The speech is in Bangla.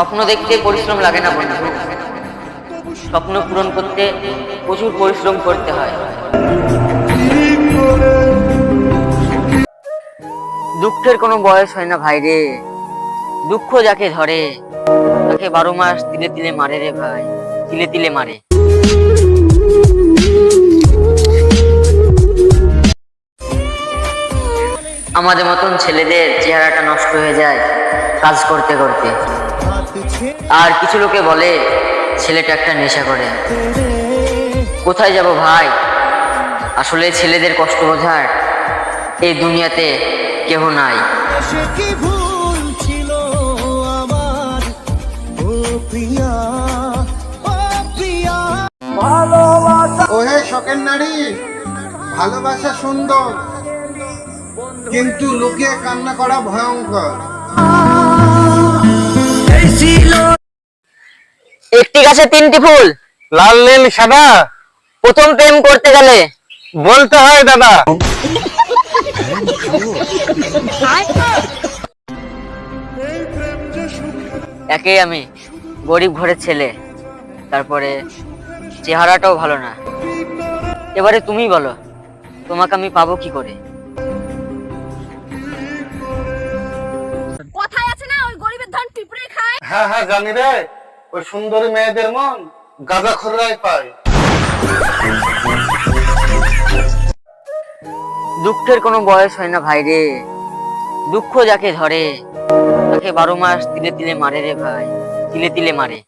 স্বপ্ন দেখতে পরিশ্রম লাগে না বন্ধু। স্বপ্ন পূরণ করতে প্রচুর পরিশ্রম করতে হয়। দুঃখের কোনো বয়স হয় না ভাই রে। দুঃখ যাকে ধরে, তাকে বারো মাস তিলে তিলে মারে রে ভাই। তিলে তিলে মারে। আমাদের মতন ছেলেদের চেহারাটা নষ্ট হয়ে যায় কাজ করতে করতে। আর কিছু লোকে বলে ছেলেটা একটা নেশা করে। কোথায় যাব ভাই? আসলে ছেলেদের কষ্ট বোঝার এই দুনিয়াতে কেহ নাই। সে কি ভুল ও প্রিয়া ওহে শখের নারী ভালোবাসা সুন্দর। কিন্তু লুকিয়ে কান্না করা ভয়ঙ্কর। একটি গাছে তিনটি ফুল। লাল নীল সাদা। প্রথম প্রেম করতে গেলে? বলতে হয় দাদা। একেই আমি গরিব ঘরের ছেলে। তারপরে চেহারাটাও ভালো না। এবারে তুমি বলো তোমাকে আমি পাবো কি করে? হ্যাঁ হ্যাঁ জানি রে। ওই সুন্দরী মেয়েদের মন গাঁদা খররাই পায়। দুঃখের কোনো বয়স হয় না ভাই রে। দুঃখ যাকে ধরে, তাকে বারো মাস তিলে তিলে মারে রে ভাই। তিলে তিলে মারে।